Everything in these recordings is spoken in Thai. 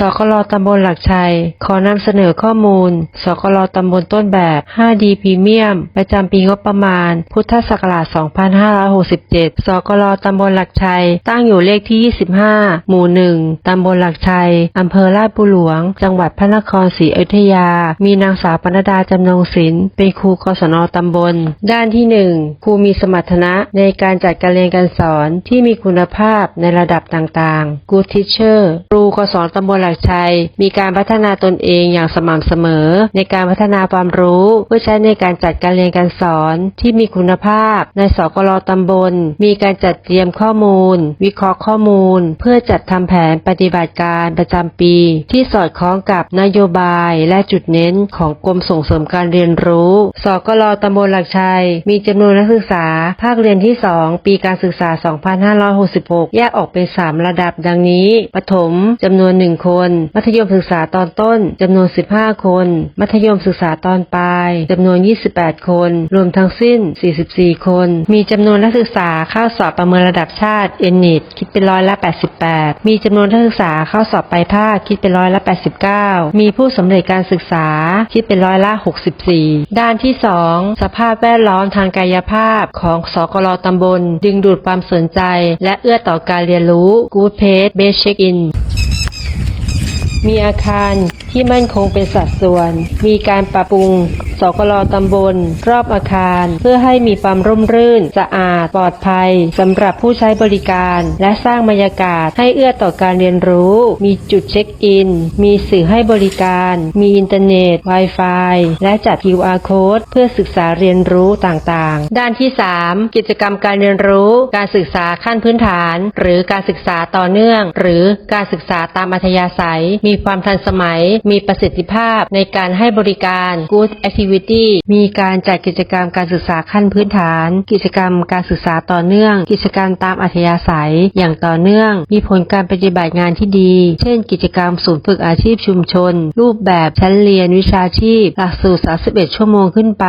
สกลตำบลหลักชัย ขอนำเสนอข้อมูล สกลตำบลต้นแบบ 5D พรีเมียม ประจำปีงบประมาณ พุทธศักราช 2567 สกลตำบลหลักชัย ตั้งอยู่เลขที่ 25 หมู่ 1 ตำบลหลักชัย อำเภอลาดบุหลวง จังหวัดพระนครศรีอยุธยา มีนางสาวปนดาจำนงศิลป์เป็นครูกศนตำบล ด้านที่ 1 ครูมีสมรรถนะในการจัดการเรียนการสอนที่มีคุณภาพในระดับต่างๆ Good Teacher ครูกศนตำบลหลักชัย มีการพัฒนาตนเองอย่างสม่ำเสมอ ในการพัฒนาความรู้ เพื่อใช้ในการจัดการเรียนการสอนที่มีคุณภาพ ในสกลตำบล มีการจัดเตรียมข้อมูล วิเคราะห์ข้อมูล เพื่อจัดทำแผนปฏิบัติการประจำปี ที่สอดคล้องกับนโยบายและจุดเน้นของกรมส่งเสริมการเรียนรู้สกลตำบลหลักชัย มีจำนวนนักศึกษา ภาคเรียนที่ 2 ปีการศึกษา 2566 แยกออกเป็น 3 ระดับดังนี้ ประถมจำนวน 1 คนมัธยมศึกษาตอนต้นจำนวน 15 คน มัธยมศึกษาตอนปลายจำนวน 28 คน รวมทั้งสิ้น 44 คน มีจำนวนนักศึกษาเข้าสอบประเมินระดับชาติ n n i t คิดเป็นร้อยละ 88 มีจำนวนนักศึกษาเข้าสอบปลายภาคคิดเป็นร้อยละ 89 มีผู้สำเร็จการศึกษาคิดเป็นร้อยละ 64 ด้านที่ 2 สภาพแวดล้อมทางกายภาพของสกลตำบล ดึงดูดความสนใจ และเอื้อต่อการเรียนรู้ Good Pace Base Check-in มีอาคารที่มั่นคงเป็นสัดส่วน มีการปรับปรุงสกลตำบล รอบอาคาร เพื่อให้มีความร่มรื่น สะอาด ปลอดภัยสำหรับผู้ใช้บริการ และสร้างบรรยากาศให้เอื้อต่อการเรียนรู้ มีจุดเช็คอิน มีสื่อให้บริการ มีอินเทอร์เน็ต Wi-Fi และจัด QR Code เพื่อศึกษาเรียนรู้ต่างๆ ด้านที่ 3 กิจกรรมการเรียนรู้ การศึกษาขั้นพื้นฐาน หรือการศึกษาต่อเนื่อง หรือการศึกษาตามอัธยาศัย มีความทันสมัย มีประสิทธิภาพในการให้บริการ Good Activity มีการจัดกิจกรรมการศึกษาขั้นพื้นฐาน กิจกรรมการศึกษาต่อเนื่อง กิจกรรมตามอัธยาศัย อย่างต่อเนื่อง มีผลการปฏิบัติงานที่ดี เช่น กิจกรรมศูนย์ฝึกอาชีพชุมชน รูปแบบชั้นเรียนวิชาชีพ หลักสูตร 31 ชั่วโมงขึ้นไป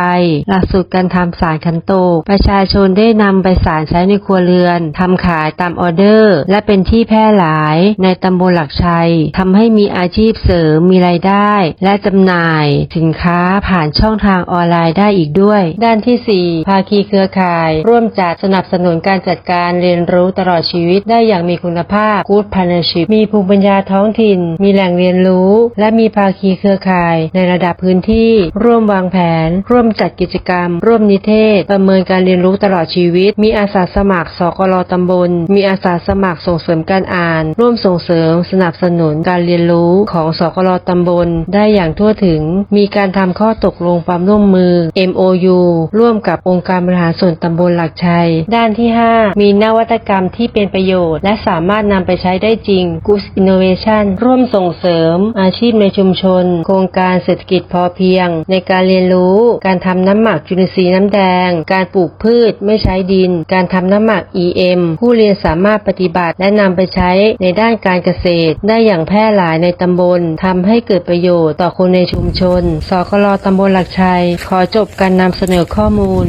หลักสูตรการทำสารคันโต ประชาชนได้นำไปสารใช้ในครัวเรือนทำขายตามออเดอร์ และเป็นที่แพร่หลายในตำบลหลักชัยทำให้มีอาชีพเสริมมีรายได้ และจำหน่าย สินค้าผ่านช่องทางออนไลน์ได้อีกด้วย ด้านที่ 4 ภาคีเครือข่าย ร่วมจัดสนับสนุนการจัดการเรียนรู้ตลอดชีวิตได้อย่างมีคุณภาพ Good Partnership มีภูมิปัญญาท้องถิ่น มีแหล่งเรียนรู้ และมีภาคีเครือข่าย ในระดับพื้นที่ ร่วมวางแผน ร่วมจัดกิจกรรม ร่วมนิเทศ ประเมินการเรียนรู้ตลอดชีวิต มีอาสาสมัครสกลตำบล มีอาสาสมัครส่งเสริมการอ่าน ร่วมส่งเสริม สนับสนุนการเรียนรู้ของสกลตำบล ได้อย่างทั่วถึง มีการทำข้อตกลงความร่วมมือ MOU ร่วมกับองค์การบริหารส่วนตำบลหลักชัย ด้านที่ 5 มีนวัตกรรมที่เป็นประโยชน์ และสามารถนำไปใช้ได้จริง Good Innovation ร่วมส่งเสริม อาชีพในชุมชน โครงการเศรษฐกิจพอเพียง ในการเรียนรู้ การทำน้ำหมักจุลินทรีย์น้ำแดง การปลูกพืชไม่ใช้ดิน การทำน้ำหมัก EM ผู้เรียนสามารถปฏิบัติและนำไปใช้ในด้านการเกษตร ได้อย่างแพร่หลายในตำบลทำให้เกิดประโยชน์ต่อคนในชุมชนสกลตำบลหลักชัย ขอจบการนำเสนอข้อมูล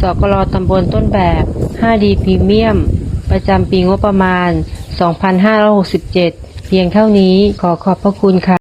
สกลตำบลต้นแบบ 5D พรีเมียม ประจำปีงบประมาณ 2567 เพียงเท่านี้ขอขอบพระคุณค่ะ